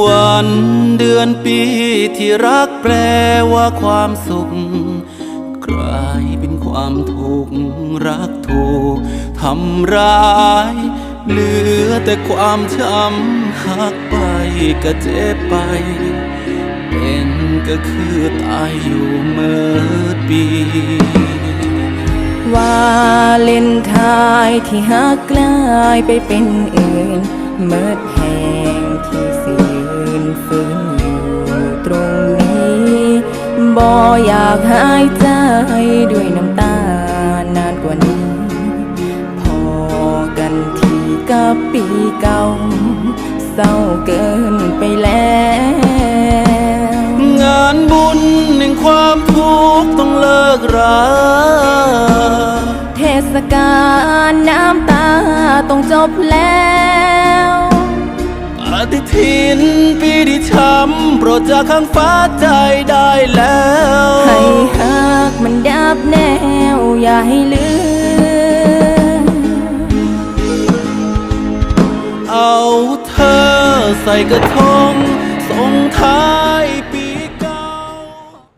วันเดือนปีที่รักแปลว่าความสุข กลายเป็นความทุกข์รักถูกทำร้าย เหลือแต่ความช้ำหักไปก็เจ็บไป เป็นก็คือตายอยู่เมื่อปีวาเลนไทน์ที่หักกลายไปเป็นอื่นเมิดแห่ง ที่สิยืนฟื้นอยู่ตรงนี้ บ่อยากหายใจด้วยน้ำตานานกว่านี้ พอกันทีกับปีเก่า เศร้าเกินไปแล้ว งานบุญแห่งความทุกข์ต้องเลิกราเทศกาลน้ำตาต้องจบแล้ว ทินปีที่ช้ำโปรดจากข้างฟ้าใจได้แล้ว ให้หักมันดับแนว อย่าให้ลืมเอาเธอใส่กระท